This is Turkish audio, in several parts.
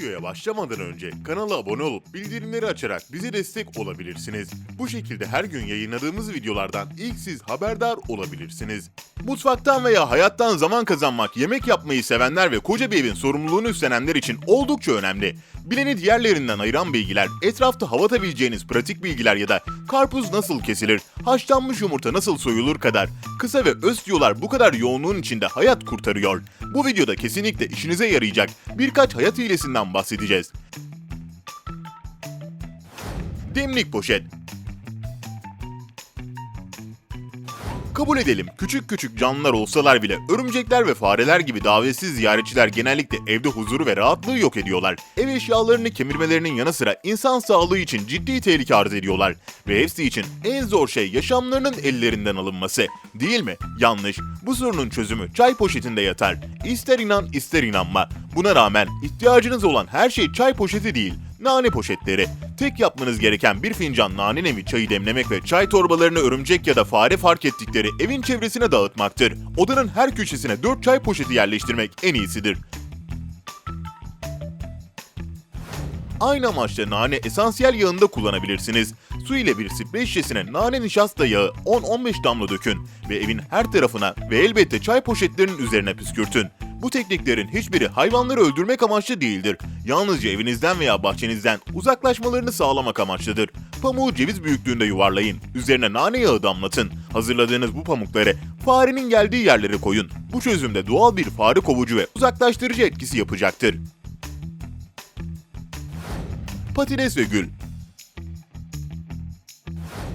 Videoya başlamadan önce kanala abone olup bildirimleri açarak bize destek olabilirsiniz. Bu şekilde her gün yayınladığımız videolardan ilk siz haberdar olabilirsiniz. Mutfaktan veya hayattan zaman kazanmak, yemek yapmayı sevenler ve koca bir evin sorumluluğunu üstlenenler için oldukça önemli. Bileni diğerlerinden ayıran bilgiler, etrafta hava atabileceğiniz pratik bilgiler ya da karpuz nasıl kesilir, haşlanmış yumurta nasıl soyulur kadar kısa ve öz diyorlar bu kadar yoğunluğun içinde hayat kurtarıyor. Bu videoda kesinlikle işinize yarayacak birkaç hayat hilesinden bahsedeceğiz. Demlik poşet Kabul edelim küçük küçük canlılar olsalar bile örümcekler ve fareler gibi davetsiz ziyaretçiler genellikle evde huzuru ve rahatlığı yok ediyorlar. Ev eşyalarını kemirmelerinin yanı sıra insan sağlığı için ciddi tehlike arz ediyorlar. Ve hepsi için en zor şey yaşamlarının ellerinden alınması. Değil mi? Yanlış. Bu sorunun çözümü çay poşetinde yatar. İster inan ister inanma. Buna rağmen ihtiyacınız olan her şey çay poşeti değil nane poşetleri. Tek yapmanız gereken bir fincan nane nemi çayı demlemek ve çay torbalarını örümcek ya da fare fark ettikleri evin çevresine dağıtmaktır. Odanın her köşesine 4 çay poşeti yerleştirmek en iyisidir. Aynı amaçla nane esansiyel yağında kullanabilirsiniz. Su ile bir sprey şişesine nane nişasta yağı 10-15 damla dökün ve evin her tarafına ve elbette çay poşetlerinin üzerine püskürtün. Bu tekniklerin hiçbiri hayvanları öldürmek amaçlı değildir. Yalnızca evinizden veya bahçenizden uzaklaşmalarını sağlamak amaçlıdır. Pamuğu ceviz büyüklüğünde yuvarlayın. Üzerine nane yağı damlatın. Hazırladığınız bu pamukları farenin geldiği yerlere koyun. Bu çözümde doğal bir fare kovucu ve uzaklaştırıcı etkisi yapacaktır. Patates ve gül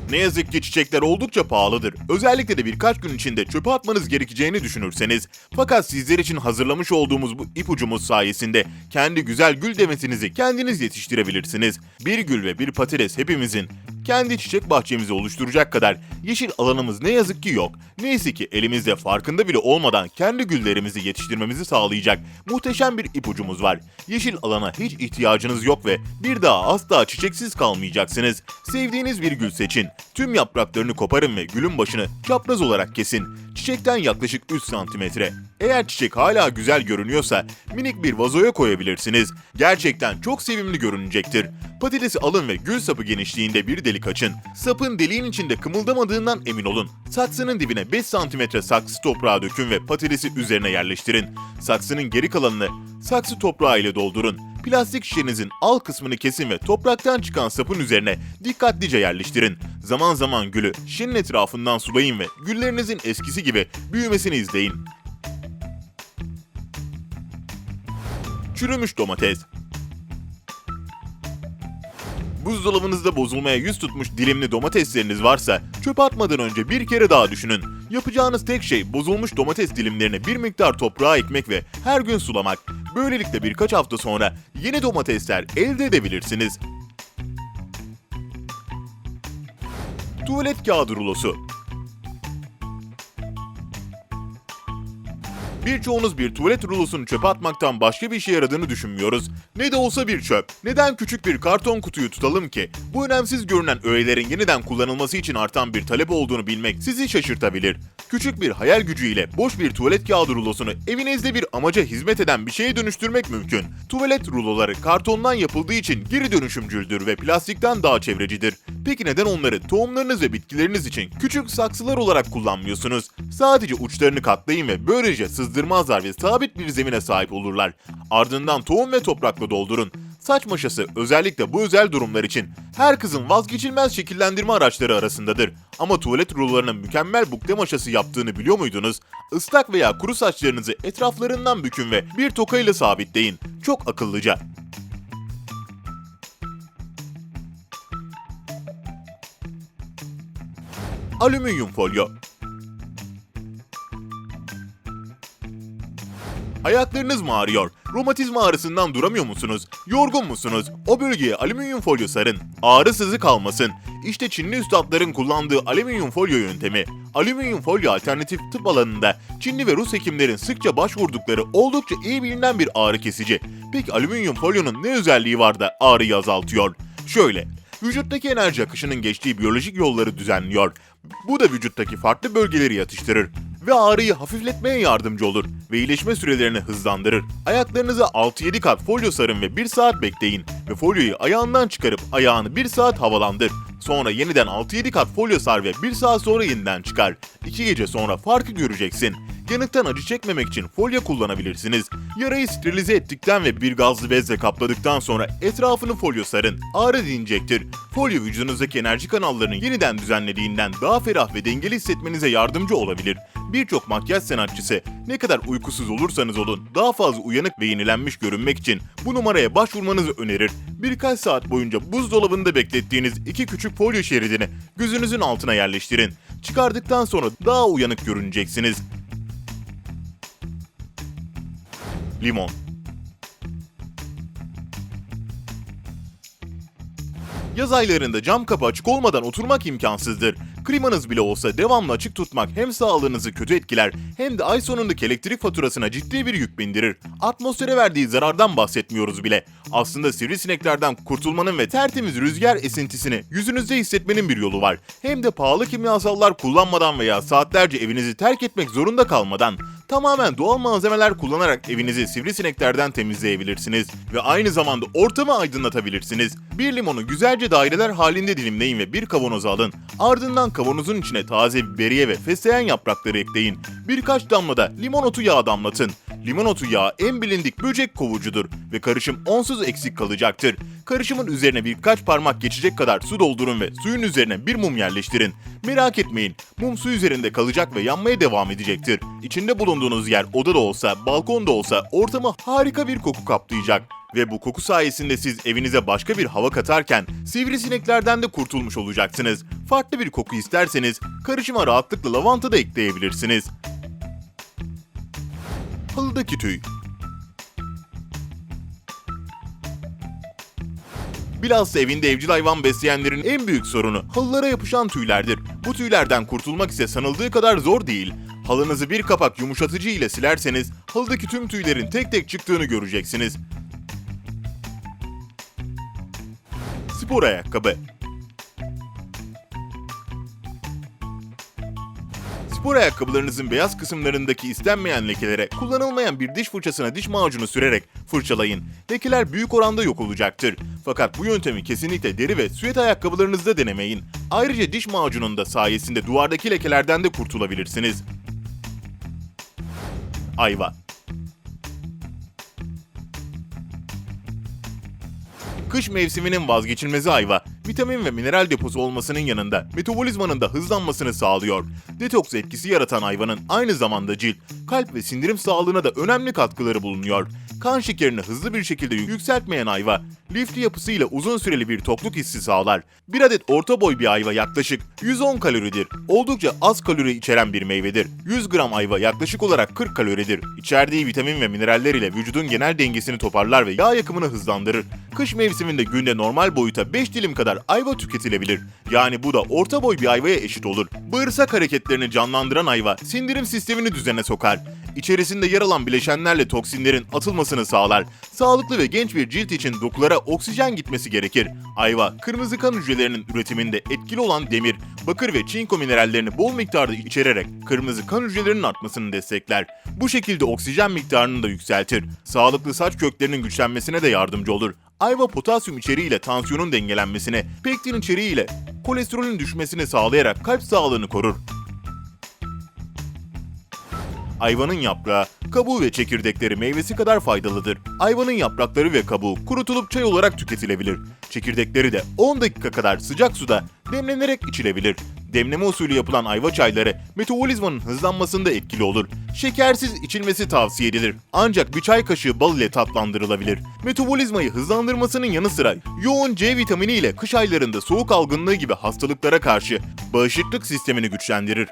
ne yazık ki çiçekler oldukça pahalıdır. Özellikle de birkaç gün içinde çöpe atmanız gerekeceğini düşünürseniz. Fakat sizler için hazırlamış olduğumuz bu ipucumuz sayesinde kendi güzel gül demesinizi kendiniz yetiştirebilirsiniz. Bir gül ve bir patates hepimizin kendi çiçek bahçemizi oluşturacak kadar yeşil alanımız ne yazık ki yok. Neyse ki elimizde farkında bile olmadan kendi güllerimizi yetiştirmemizi sağlayacak muhteşem bir ipucumuz var. Yeşil alana hiç ihtiyacınız yok ve bir daha asla çiçeksiz kalmayacaksınız. Sevdiğiniz bir gül seçin. Tüm yapraklarını koparın ve gülün başını çapraz olarak kesin. Çiçekten yaklaşık 3 santimetre. Eğer çiçek hala güzel görünüyorsa minik bir vazoya koyabilirsiniz. Gerçekten çok sevimli görünecektir. Patatesi alın ve gül sapı genişliğinde bir delik açın. Sapın deliğin içinde kımıldamadığından emin olun. Saksının dibine 5 santimetre saksı toprağı dökün ve patatesi üzerine yerleştirin. Saksının geri kalanını saksı toprağı ile doldurun. Plastik şişenizin alt kısmını kesin ve topraktan çıkan sapın üzerine dikkatlice yerleştirin. Zaman zaman gülü şişenin etrafından sulayın ve güllerinizin eskisi gibi büyümesini izleyin. Çürümüş domates Buzdolabınızda bozulmaya yüz tutmuş dilimli domatesleriniz varsa çöpe atmadan önce bir kere daha düşünün. Yapacağınız tek şey bozulmuş domates dilimlerini bir miktar toprağa ekmek ve her gün sulamak. Böylelikle birkaç hafta sonra yeni domatesler elde edebilirsiniz. Tuvalet kağıdı rulosu Birçoğunuz bir tuvalet rulosunu çöpe atmaktan başka bir işe yaradığını düşünmüyoruz. Ne de olsa bir çöp. Neden küçük bir karton kutuyu tutalım ki? Bu önemsiz görünen öğelerin yeniden kullanılması için artan bir talep olduğunu bilmek sizi şaşırtabilir. Küçük bir hayal gücüyle boş bir tuvalet kağıdı rulosunu evinizde bir amaca hizmet eden bir şeye dönüştürmek mümkün. Tuvalet ruloları kartondan yapıldığı için geri dönüşümcüldür ve plastikten daha çevrecidir. Peki neden onları tohumlarınız ve bitkileriniz için küçük saksılar olarak kullanmıyorsunuz? Sadece uçlarını katlayın ve böylece sızdırmazlar ve sabit bir zemine sahip olurlar. Ardından tohum ve toprakla doldurun. Saç maşası özellikle bu özel durumlar için her kızın vazgeçilmez şekillendirme araçları arasındadır. Ama tuvalet rulolarının mükemmel bukle maşası yaptığını biliyor muydunuz? Islak veya kuru saçlarınızı etraflarından bükün ve bir tokayla sabitleyin. Çok akıllıca. Alüminyum folyo. Ayaklarınız mı ağrıyor? Romatizma ağrısından duramıyor musunuz? Yorgun musunuz? O bölgeye alüminyum folyo sarın. Ağrı sızı kalmasın. İşte Çinli üstadların kullandığı alüminyum folyo yöntemi. Alüminyum folyo alternatif tıp alanında Çinli ve Rus hekimlerin sıkça başvurdukları oldukça iyi bilinen bir ağrı kesici. Peki alüminyum folyonun ne özelliği var da ağrıyı azaltıyor? Şöyle, vücuttaki enerji akışının geçtiği biyolojik yolları düzenliyor. Bu da vücuttaki farklı bölgeleri yatıştırır ve ağrıyı hafifletmeye yardımcı olur ve iyileşme sürelerini hızlandırır. Ayaklarınıza 6-7 kat folyo sarın ve 1 saat bekleyin ve folyoyu ayağından çıkarıp ayağını 1 saat havalandır. Sonra yeniden 6-7 kat folyo sar ve 1 saat sonra yeniden çıkar. 2 gece sonra farkı göreceksin. Yanıktan acı çekmemek için folyo kullanabilirsiniz. Yarayı sterilize ettikten ve bir gazlı bezle kapladıktan sonra etrafını folyo sarın. Ağrı dinecektir. Folyo vücudunuzdaki enerji kanallarını yeniden düzenlediğinden daha ferah ve dengeli hissetmenize yardımcı olabilir. Birçok makyaj sanatçısı ne kadar uykusuz olursanız olun daha fazla uyanık ve yenilenmiş görünmek için bu numaraya başvurmanızı önerir. Birkaç saat boyunca buzdolabında beklettiğiniz iki küçük folyo şeridini gözünüzün altına yerleştirin. Çıkardıktan sonra daha uyanık görüneceksiniz. Limon Yaz aylarında cam kapı açık olmadan oturmak imkansızdır. Klimanız bile olsa devamlı açık tutmak hem sağlığınızı kötü etkiler hem de ay sonundaki elektrik faturasına ciddi bir yük bindirir. Atmosfere verdiği zarardan bahsetmiyoruz bile. Aslında sivrisineklerden kurtulmanın ve tertemiz rüzgar esintisini yüzünüzde hissetmenin bir yolu var. Hem de pahalı kimyasallar kullanmadan veya saatlerce evinizi terk etmek zorunda kalmadan tamamen doğal malzemeler kullanarak evinizi sivrisineklerden temizleyebilirsiniz ve aynı zamanda ortamı aydınlatabilirsiniz. Bir limonu güzelce daireler halinde dilimleyin ve bir kavanoza alın. Ardından kavanozun içine taze biberiye ve fesleğen yaprakları ekleyin. Birkaç damla da limon otu yağı damlatın. Limon otu yağı en bilindik böcek kovucudur ve karışım onsuz eksik kalacaktır. Karışımın üzerine birkaç parmak geçecek kadar su doldurun ve suyun üzerine bir mum yerleştirin. Merak etmeyin, mum su üzerinde kalacak ve yanmaya devam edecektir. İçinde bulunduğunuz yer oda da olsa, balkon da olsa ortamı harika bir koku kaplayacak. Ve bu koku sayesinde siz evinize başka bir hava katarken sivrisineklerden de kurtulmuş olacaksınız. Farklı bir koku isterseniz karışıma rahatlıkla lavanta da ekleyebilirsiniz. Halıdaki tüy Bilhassa evinde evcil hayvan besleyenlerin en büyük sorunu halılara yapışan tüylerdir. Bu tüylerden kurtulmak ise sanıldığı kadar zor değil. Halınızı bir kapak yumuşatıcı ile silerseniz halıdaki tüm tüylerin tek tek çıktığını göreceksiniz. Spor ayakkabı Spor ayakkabılarınızın beyaz kısımlarındaki istenmeyen lekelere kullanılmayan bir diş fırçasına diş macunu sürerek fırçalayın. Lekeler büyük oranda yok olacaktır. Fakat bu yöntemi kesinlikle deri ve süet ayakkabılarınızda denemeyin. Ayrıca diş macunun da sayesinde duvardaki lekelerden de kurtulabilirsiniz. Ayva Kış mevsiminin vazgeçilmezi ayva, vitamin ve mineral deposu olmasının yanında metabolizmanın da hızlanmasını sağlıyor. Detoks etkisi yaratan ayvanın aynı zamanda cilt, kalp ve sindirim sağlığına da önemli katkıları bulunuyor. Kan şekerini hızlı bir şekilde yükseltmeyen ayva, lifli yapısıyla uzun süreli bir tokluk hissi sağlar. Bir adet orta boy bir ayva yaklaşık 110 kaloridir. Oldukça az kalori içeren bir meyvedir. 100 gram ayva yaklaşık olarak 40 kaloridir. İçerdiği vitamin ve mineraller ile vücudun genel dengesini toparlar ve yağ yakımını hızlandırır. Kış mevsiminde günde normal boyuta 5 dilim kadar ayva tüketilebilir. Yani bu da orta boy bir ayvaya eşit olur. Bağırsak hareketlerini canlandıran ayva sindirim sistemini düzene sokar. İçerisinde yer alan bileşenlerle toksinlerin atılmasını sağlar. Sağlıklı ve genç bir cilt için dokulara oksijen gitmesi gerekir. Ayva, kırmızı kan hücrelerinin üretiminde etkili olan demir, bakır ve çinko minerallerini bol miktarda içererek kırmızı kan hücrelerinin artmasını destekler. Bu şekilde oksijen miktarını da yükseltir. Sağlıklı saç köklerinin güçlenmesine de yardımcı olur. Ayva potasyum içeriğiyle tansiyonun dengelenmesine, pektin içeriğiyle kolesterolün düşmesini sağlayarak kalp sağlığını korur. Ayvanın yaprağı, kabuğu ve çekirdekleri meyvesi kadar faydalıdır. Ayvanın yaprakları ve kabuğu kurutulup çay olarak tüketilebilir. Çekirdekleri de 10 dakika kadar sıcak suda demlenerek içilebilir. Demleme usulü yapılan ayva çayları metabolizmanın hızlanmasında etkili olur. Şekersiz içilmesi tavsiye edilir. Ancak bir çay kaşığı bal ile tatlandırılabilir. Metabolizmayı hızlandırmasının yanı sıra yoğun C vitamini ile kış aylarında soğuk algınlığı gibi hastalıklara karşı bağışıklık sistemini güçlendirir.